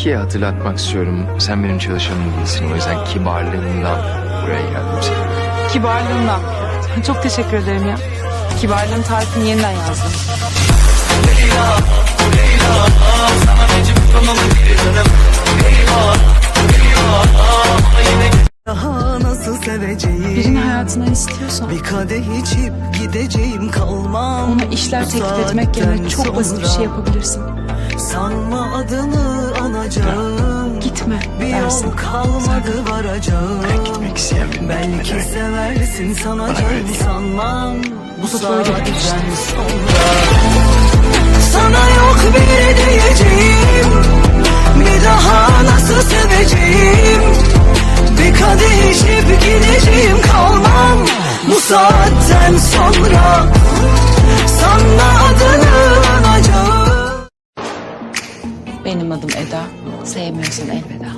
ikiye hatırlatmak istiyorum. Sen benim çalışanım değilsin. O yüzden kibarlığından buraya geldim sana. Kibarlığından. Çok teşekkür ederim ya. Kibarlığın tarifini yeniden yazdım. Daha nasıl seveceğim Birini hayatından istiyorsan Bir kadeh içip gideceğim kalmam ona işler teklif etmek yerine çok basit bir şey yapabilirsin. Sanma adını anacağım Gitme Bir dersin. kalmadı varacağım. Gitmek isteyen Belki beklemeden. seversin sanacağım sanmam. Bu saatten sonra. Sana yok bir diyeceğim. Bir daha nasıl seveceğim? Bir kadeh içip gideceğim kalmam. Bu saatten sonra Benim adım Eda. Sevmiyorsan elveda.